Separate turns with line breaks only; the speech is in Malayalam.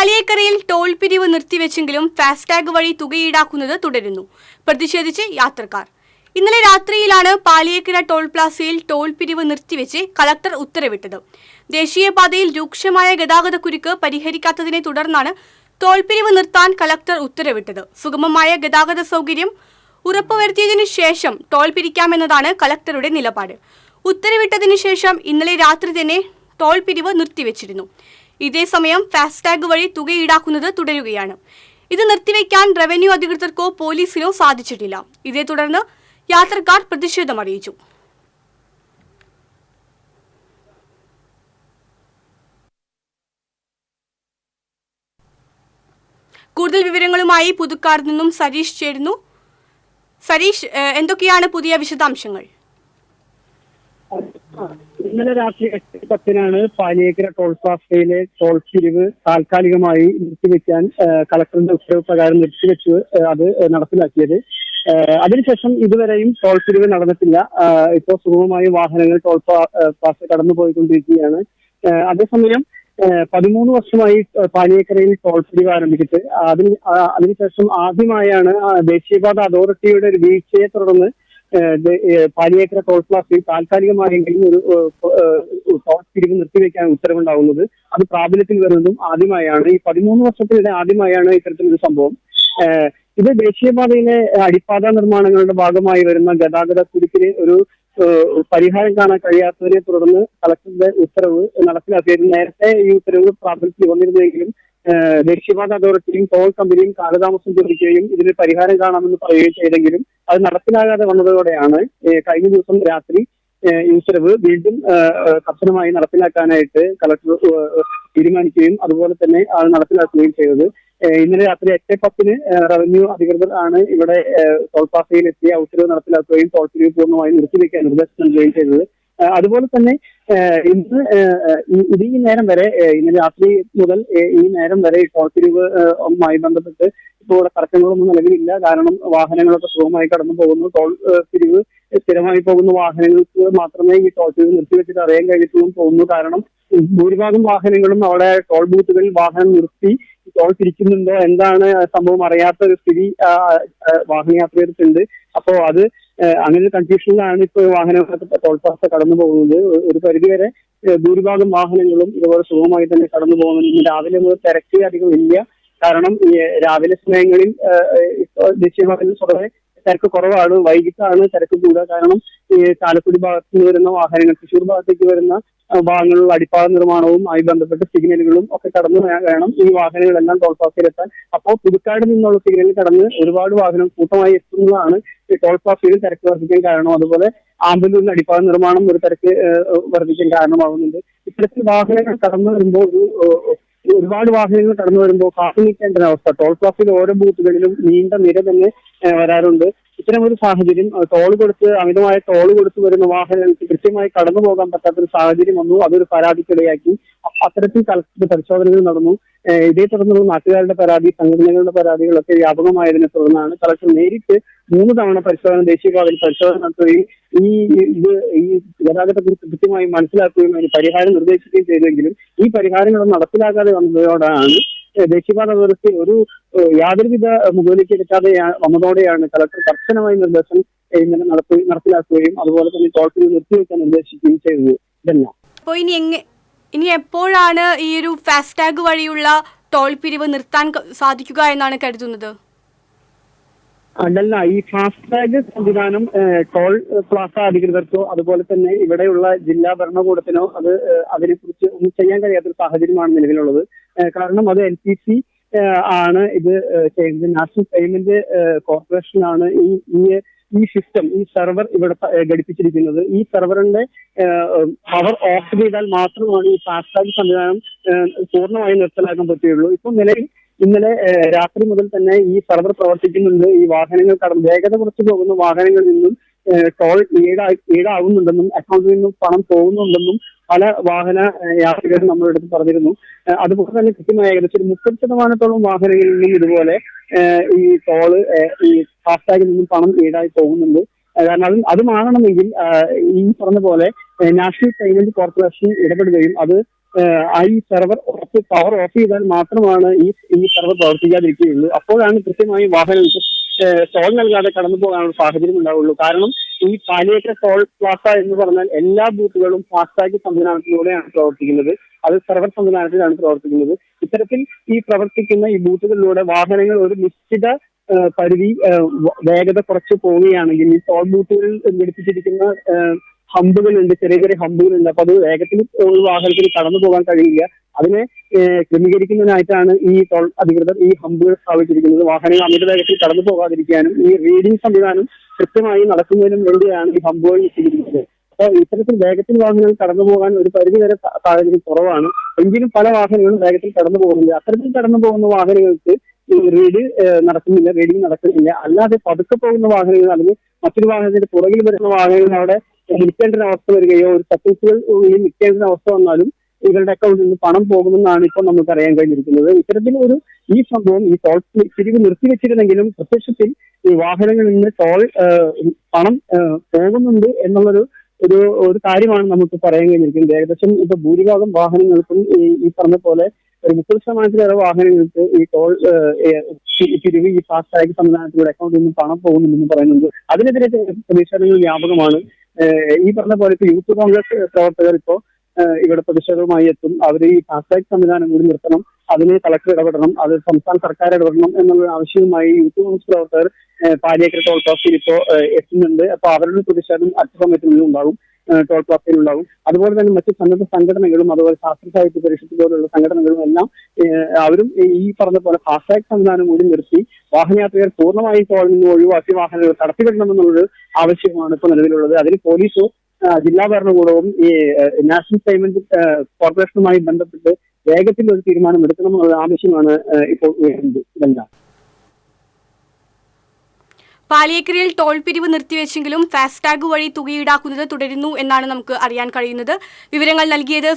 പാലിയേക്കരയിൽ ടോൾ പിരിവ് നിർത്തിവെച്ചെങ്കിലും ഫാസ്ടാഗ് വഴി തുക ഈടാക്കുന്നത് തുടരുന്നു. പ്രതിഷേധിച്ച് യാത്രക്കാർ. ഇന്നലെ രാത്രിയിലാണ് പാലിയേക്കര ടോൾ പ്ലാസയിൽ ടോൾ പിരിവ് നിർത്തിവെച്ച് കളക്ടർ ഉത്തരവിട്ടത്. ദേശീയപാതയിൽ രൂക്ഷമായ ഗതാഗതക്കുരുക്ക് പരിഹരിക്കാത്തതിനെ തുടർന്നാണ് ടോൾ പിരിവ് നിർത്താൻ കളക്ടർ ഉത്തരവിട്ടത്. സുഗമമായ ഗതാഗത സൗകര്യം ഉറപ്പുവരുത്തിയതിനു ശേഷം ടോൾ പിരിക്കാമെന്നതാണ് കളക്ടറുടെ നിലപാട്. ഉത്തരവിട്ടതിനു ശേഷം ഇന്നലെ രാത്രി തന്നെ ടോൾ പിരിവ് നിർത്തിവെച്ചിരുന്നു. ഇതേസമയം ഫാസ്ടാഗ് വഴി തുക ഈടാക്കുന്നത് തുടരുകയാണ്. ഇത് നിർത്തിവെക്കാൻ റവന്യൂ അധികൃതർക്കോ പോലീസിനോ സാധിച്ചിട്ടില്ല. ഇതേ തുടർന്ന് യാത്രക്കാർ പ്രതിഷേധം അറിയിച്ചു. കൂടുതൽ വിവരങ്ങളുമായി പുതുക്കാട് നിന്നും സരീഷ് ചേരുന്നു. സരീഷ് എന്തൊക്കെയാണ് പുതിയ വിശദാംശങ്ങൾ?
ഇന്നലെ രാത്രി എട്ട് പത്തിനാണ് പാലിയേക്കര ടോൾ പ്ലാസയിലെ ടോൾ പിരിവ് താൽക്കാലികമായി നിർത്തിവെക്കാൻ കളക്ടറിന്റെ ഉത്തരവ് പ്രകാരം നിർത്തിവെച്ച് അത് നടപ്പിലാക്കിയത്. അതിനുശേഷം ഇതുവരെയും ടോൾ പിരിവ് നടന്നിട്ടില്ല. ഇപ്പോൾ സുഗമമായി വാഹനങ്ങൾ ടോൾ പ്ലാസ കടന്നു പോയിക്കൊണ്ടിരിക്കുകയാണ് അതേസമയം പതിമൂന്ന് വർഷമായി പാലിയേക്കരയിൽ ടോൾ പിരിവ് ആരംഭിച്ചിട്ട് അതിന് അതിനുശേഷം ആദ്യമായാണ് ദേശീയപാത അതോറിറ്റിയുടെ ഒരു വീഴ്ചയെ തുടർന്ന് പാലിയേക്കര ടോൾ പ്ലാസയിൽ താൽക്കാലികമായെങ്കിലും ഒരു ടോൾ പിരിവ് നിർത്തിവെക്കാൻ ഉത്തരവുണ്ടാവുന്നത് അത് പ്രാബല്യത്തിൽ വരുന്നതും ആദ്യമായാണ്. ഈ പതിമൂന്ന് വർഷത്തിനിടെ ആദ്യമായാണ് ഇത്തരത്തിലൊരു സംഭവം. ഇത് ദേശീയപാതയിലെ അടിപ്പാത നിർമ്മാണങ്ങളുടെ ഭാഗമായി വരുന്ന ഗതാഗത കുരുക്കിന് ഒരു പരിഹാരം കാണാൻ കഴിയാത്തതിനെ തുടർന്ന് കളക്ടറുടെ ഉത്തരവ് നടപ്പിലാക്കിയത് നേരത്തെ ഈ ഉത്തരവ് പ്രാബല്യത്തിൽ വന്നിരുന്നെങ്കിലും ദേശീയപാത അതോറിറ്റിയും ടോൾ കമ്പനിയും കാലതാമസം ചോദിക്കുകയും ഇതിന് പരിഹാരം കാണാമെന്ന് പറയുകയും ചെയ്തെങ്കിലും അത് നടപ്പിലാകാതെ വന്നതോടെയാണ് കഴിഞ്ഞ ദിവസം രാത്രി ഈ ഉത്തരവ് വീണ്ടും കർശനമായി നടപ്പിലാക്കാനായിട്ട് കളക്ടർ തീരുമാനിക്കുകയും അതുപോലെ തന്നെ അത് നടപ്പിലാക്കുകയും ചെയ്തത്. ഇന്നലെ രാത്രി എട്ട് പത്തിന് റവന്യൂ അധികൃതർ ആണ് ഇവിടെ ടോൾ പാസയിൽ എത്തിയ ഉത്തരവ് നടപ്പിലാക്കുകയും ടോൾ പിരിവ് പൂർണമായും നിർത്തിവെക്കാൻ നിർദ്ദേശം നൽകുകയും ചെയ്തത്. അതുപോലെ തന്നെ ഇന്ന് ഇത് ഈ നേരം വരെ ഇന്ന് രാത്രി മുതൽ ഈ നേരം വരെ ടോൾ പിരിവ് ഏഹ്, മായി ബന്ധപ്പെട്ട് ഇപ്പോൾ ഇവിടെ തർക്കങ്ങളൊന്നും നിലവിലില്ല. കാരണം വാഹനങ്ങളൊക്കെ സുഖമായി കടന്നു പോകുന്നു. ടോൾ പിരിവ് സ്ഥിരമായി പോകുന്ന. വാഹനങ്ങൾക്ക് മാത്രമേ ഈ ടോൾ പിരിവ് നിർത്തിവെച്ചിട്ട് അറിയാൻ കഴിഞ്ഞിട്ടുള്ളൂ തോന്നുന്നു. കാരണം ഭൂരിഭാഗം വാഹനങ്ങളും അവിടെ ടോൾ ബൂത്തുകളിൽ വാഹനം നിർത്തി ടോൾ പിരിക്കുന്നുണ്ടോ? എന്താണ് സംഭവം? അറിയാത്ത ഒരു സ്ഥിതി വാഹനയാത്രയെടുത്തുണ്ട് അപ്പോ അത് അങ്ങനെ ഒരു കൺഫ്യൂഷനിലാണ് ഇപ്പോൾ വാഹനങ്ങളൊക്കെ ടോൾ പാസ് കടന്നു പോകുന്നത്. ഒരു പരിധിവരെ ഭൂരിഭാഗം വാഹനങ്ങളും ഇതുപോലെ സുഖമായി തന്നെ കടന്നു പോകുന്നു. രാവിലെ മുതൽ തിരക്ക് അധികം ഇല്ല. കാരണം രാവിലെ സമയങ്ങളിൽ ദേശീയപാതയിൽ സ്വതവേ തിരക്ക് കുറവാണ്. വൈകിട്ടാണ് തിരക്ക് കൂടുക. കാരണം ചാലക്കുടി ഭാഗത്ത് നിന്ന് വരുന്ന വാഹനങ്ങൾ തൃശ്ശൂർ ഭാഗത്തേക്ക് വരുന്ന ഭാഗങ്ങളിലുള്ള അടിപ്പാത നിർമ്മാണവും ആയി ബന്ധപ്പെട്ട സിഗ്നലുകളും ഒക്കെ കടന്നു വേണം ഈ വാഹനങ്ങളെല്ലാം ടോൾ പ്ലാസയിലെത്താൻ അപ്പോൾ പുതുക്കാട് നിന്നുള്ള സിഗ്നലിൽ കടന്ന് ഒരുപാട് വാഹനം കൂട്ടമായി എത്തുന്നതാണ് ഈ ടോൾ പ്ലാസയിൽ തിരക്ക് വർദ്ധിക്കാൻ കാരണം. അതുപോലെ ആംബുലൻസ് അടിപ്പാത നിർമ്മാണം ഒരു തിരക്ക് വർദ്ധിക്കാൻ കാരണമാകുന്നുണ്ട്. ഇത്തരത്തിൽ വാഹനങ്ങൾ കടന്നു വരുമ്പോൾ ഒരു ഒരുപാട് വാഹനങ്ങൾ കടന്നു വരുമ്പോൾ കാത്തു നിൽക്കേണ്ട അവസ്ഥ. ടോൾ പ്ലാസയിൽ ഓരോ ബൂത്തുകളിലും നീണ്ട നിര തന്നെ വരാറുണ്ട്. ഇത്തരം ഒരു സാഹചര്യം ടോൾ കൊടുത്ത് അമിതമായ ടോൾ കൊടുത്ത് വരുന്ന വാഹനങ്ങൾക്ക് കൃത്യമായി കടന്നു പോകാൻ പറ്റാത്ത ഒരു സാഹചര്യം വന്നു. അതൊരു പരാതിക്കിടയാക്കി. അത്തരത്തിൽ തലത്തിൽ പരിശോധനകൾ നടന്നു. ഇതേ തുടർന്നുള്ള നാട്ടുകാരുടെ പരാതി സംഘടനകളുടെ പരാതികളൊക്കെ വ്യാപകമായതിനെ തുടർന്നാണ് കളക്ടർ നേരിട്ട് മൂന്ന് തവണ പരിശോധന ദേശീയപാതയിൽ പരിശോധന നടത്തുകയും ഈ ഇത് ഈ ഗതാഗത കുറിച്ച് കൃത്യമായി മനസ്സിലാക്കുകയും അതിന് പരിഹാരം നിർദ്ദേശിക്കുകയും ചെയ്തെങ്കിലും ഈ പരിഹാരങ്ങളൊന്നും നടപ്പിലാക്കാതെ വന്നതോടാണ് ദേശീയപാത അതോറിറ്റി ഒരു യാതൊരുവിധ മുകളിലേക്ക് എടുക്കാതെ വന്നതോടെയാണ് കളക്ടർ കർശനമായ നിർദ്ദേശം ഇങ്ങനെ നടത്തി നടപ്പിലാക്കുകയും അതുപോലെ തന്നെ ടോൾ പിരിവ് നിർത്തിവെക്കാൻ നിർദ്ദേശിക്കുകയും ചെയ്തത് ഇതെല്ലാം.
അപ്പോൾ ഇനി ഇനി എപ്പോഴാണ് ഈ ഒരു ഫാസ്ടാഗ് വഴിയുള്ള ടോൾ പിരിവ് നിർത്താൻ സാധിക്കുക എന്നാണ് കരുതുന്നത്?
അല്ലല്ല ഈ ഫാസ്ടാഗ് സംവിധാനം ടോൾ പ്ലാസ അധികൃതർക്കോ അതുപോലെ തന്നെ ഇവിടെയുള്ള ജില്ലാ ഭരണകൂടത്തിനോ അത് അതിനെക്കുറിച്ച് ഒന്നും ചെയ്യാൻ കഴിയാത്തൊരു സാഹചര്യമാണ് നിലവിലുള്ളത്. കാരണം അത് എൽ പി സി ആണ് ഇത് ചെയ്യുന്നത്. നാഷണൽ പേയ്മെന്റ് കോർപ്പറേഷൻ ആണ് ഈ ഈ ഈ സിസ്റ്റം ഈ സെർവർ ഇവിടെ ഘടിപ്പിച്ചിരിക്കുന്നത്. ഈ സെർവറിന്റെ പവർ ഓഫ് ചെയ്താൽ മാത്രമാണ് ഈ ഫാസ്ടാഗ് സംവിധാനം പൂർണമായി നിർത്തലാക്കാൻ പറ്റുകയുള്ളൂ. ഇപ്പം നിലവിൽ ഇന്നലെ രാത്രി മുതൽ തന്നെ ഈ സെർവർ പ്രവർത്തിക്കുന്നുണ്ട്. ഈ വാഹനങ്ങൾ കടന്ന് വേഗത കുറച്ച് പോകുന്ന വാഹനങ്ങളിൽ നിന്നും ടോൾ ഈടാ ഈടാകുന്നുണ്ടെന്നും അക്കൗണ്ടിൽ നിന്നും പണം പോകുന്നുണ്ടെന്നും പല വാഹന യാത്രികരും നമ്മുടെ അടുത്ത് പറഞ്ഞിരുന്നു. അതുപോലെ തന്നെ കൃത്യമായ ഏകദേശം ഒരു മുപ്പത് ശതമാനത്തോളം വാഹനങ്ങളിൽ നിന്നും ഇതുപോലെ ഈ ടോൾ ഈ ഫാസ്റ്റാഗിൽ നിന്നും പണം ഈടായി പോകുന്നുണ്ട്. കാരണം അത് അത് മാറണമെങ്കിൽ ഈ പറഞ്ഞ പോലെ നാഷണൽ പേയ്മെന്റ് കോർപ്പറേഷൻ ഇടപെടുകയും അത് ഈ സെർവർ പവർ ഓഫ് ചെയ്താൽ മാത്രമാണ് ഈ ഈ സെർവർ പ്രവർത്തിക്കാതിരിക്കുകയുള്ളൂ. അപ്പോഴാണ് കൃത്യമായി ഏഹ്, ടോൾ നൽകാതെ കടന്നു പോകാനുള്ള സാഹചര്യം ഉണ്ടാവുള്ളൂ. കാരണം ഈ പാലിയേറ്റ ടോൾ പ്ലാസ എന്ന് പറഞ്ഞാൽ എല്ലാ ബൂത്തുകളും ഫാസ്ടാഗ് സംവിധാനത്തിലൂടെയാണ് പ്രവർത്തിക്കുന്നത്. അത് സെർവർ സംവിധാനത്തിലാണ് പ്രവർത്തിക്കുന്നത്. ഇത്തരത്തിൽ ഈ പ്രവർത്തിക്കുന്ന ഈ ബൂത്തുകളിലൂടെ വാഹനങ്ങൾ ഒരു നിശ്ചിത പരിധി വേഗത കുറച്ച് പോവുകയാണെങ്കിൽ ഈ ടോൾ ബൂത്തുകളിൽ ഘടിപ്പിച്ചിരിക്കുന്ന ഹമ്പുകളുണ്ട് ചെറിയ ചെറിയ ഹമ്പുകളുണ്ട്. അപ്പൊ അത് വേഗത്തിൽ ഒരു കടന്നു പോകാൻ കഴിയില്ല. അതിനെ ക്രമീകരിക്കുന്നതിനായിട്ടാണ് ഈ ടോൾ അധികൃതർ ഈ ഹമ്പുകൾ സ്ഥാപിച്ചിരിക്കുന്നത്. വാഹനങ്ങൾ അമിത വേഗത്തിൽ കടന്നു പോകാതിരിക്കാനും ഈ റീഡിംഗ് സംവിധാനം കൃത്യമായി നടക്കുന്നതിനും വേണ്ടിയാണ് ഈ ഹമ്പുകൾ നിശ്ചയിച്ചിരിക്കുന്നത് അപ്പോൾ ഇത്തരത്തിൽ വേഗത്തിൽ വാഹനങ്ങൾ കടന്നു പോകാൻ ഒരു പരിധിവരെ സാഹചര്യം കുറവാണ്. എങ്കിലും പല വാഹനങ്ങളും വേഗത്തിൽ കടന്നു പോകുന്നില്ല അത്തരത്തിൽ കടന്നു പോകുന്ന വാഹനങ്ങൾക്ക് റീഡ് നടക്കുന്നില്ല റീഡിംഗ് നടക്കുന്നില്ല. അല്ലാതെ പതുക്കെ പോകുന്ന വാഹനങ്ങൾ അല്ലെങ്കിൽ മറ്റൊരു വാഹനത്തിന്റെ പുറകിൽ വരുന്ന വാഹനങ്ങൾ അവിടെ നിൽക്കേണ്ട അവസ്ഥ വരികയോ ഒരു ഉള്ളിൽ നിൽക്കേണ്ട അവസ്ഥ വന്നാലും ഇവരുടെ അക്കൗണ്ടിൽ നിന്ന് പണം പോകുമെന്നാണ് ഇപ്പോൾ നമുക്ക് അറിയാൻ കഴിഞ്ഞിരിക്കുന്നത്. ഇത്തരത്തിൽ ഒരു ഈ സംഭവം ഈ ടോൾ പിരിവ് നിർത്തിവെച്ചിരുന്നെങ്കിലും പ്രത്യക്ഷത്തിൽ ഈ വാഹനങ്ങളിൽ നിന്ന് ടോൾ പണം പോകുന്നുണ്ട് എന്നുള്ളൊരു ഒരു ഒരു കാര്യമാണ് നമുക്ക് പറയാൻ കഴിഞ്ഞിരിക്കുന്നത്. ഏകദേശം ഇപ്പൊ ഭൂരിഭാഗം വാഹനങ്ങൾക്കും ഈ ഈ പറഞ്ഞ പോലെ ഒരു മുപ്പത് ശതമാനത്തിലേറെ വാഹനങ്ങൾക്ക് ഈ ടോൾ തിരിവ് ഈ ഫാസ്ടാഗ് സംവിധാനത്തിലൂടെ അക്കൗണ്ടിൽ നിന്ന് പണം പോകുന്നുണ്ടെന്ന് പറയുന്നുണ്ട്. അതിനെതിരെ പ്രതിഷേധങ്ങൾ വ്യാപകമാണ്. ഈ പറഞ്ഞ പോലെ ഇപ്പൊ യൂത്ത് കോൺഗ്രസ് പ്രവർത്തകർ ഇപ്പോ ഇവിടെ പ്രതിഷേധവുമായി എത്തും. അവർ ഈ ഫാസ്ടാഗ് സംവിധാനം കൂടി നിർത്തണം. അതിന് കളക്ടർ ഇടപെടണം. അത് സംസ്ഥാന സർക്കാർ ഇടപെടണം എന്നുള്ള ആവശ്യവുമായി യൂത്ത് കോൺഗ്രസ് പ്രവർത്തകർ പാലിയേക്കര ടോൾ പ്ലാസയിൽ ഇപ്പോ എത്തുന്നുണ്ട്. അപ്പൊ അവരുടെ പ്രതിഷേധം അല്പസമയത്തിനുള്ളിൽ ഉണ്ടാകും. ഏഹ്, ടോൾ പ്ലാസയിൽ ഉണ്ടാകും. അതുപോലെ തന്നെ മറ്റ് സന്നദ്ധ സംഘടനകളും അതുപോലെ ശാസ്ത്ര സാഹിത്യ പരിഷത്ത് പോലുള്ള സംഘടനകളും എല്ലാം അവരും ഈ പറഞ്ഞ പോലെ ഫാസ്ടാഗ് സംവിധാനം കൂടി നിർത്തി വാഹനയാത്രികർ പൂർണമായും ടോളിൽ നിന്ന് ഒഴിവാക്കി വാഹനങ്ങൾ കടത്തിവിടണമെന്നുള്ളൊരു ആവശ്യമാണ് ഇപ്പോൾ നിലവിലുള്ളത്. അതിന് പോലീസോ ജില്ലാ ഭരണകൂടവും ഈ നാഷണൽ പേയ്മെന്റ് കോർപ്പറേഷനുമായി ബന്ധപ്പെട്ട് വേഗത്തിൽ ഒരു തീരുമാനം എടുക്കണമെന്നുള്ള ആവശ്യമാണ് ഇപ്പോൾ ഇതെല്ലാം
പാലിയേക്കരയിൽ ടോൾ പിരിവ് നിർത്തിവെച്ചെങ്കിലും ഫാസ്ടാഗ് വഴി തുക ഈടാക്കുന്നത് തുടരുന്നു എന്നാണ് നമുക്ക് അറിയാൻ കഴിയുന്നത്. വിവരങ്ങൾ നൽകിയത്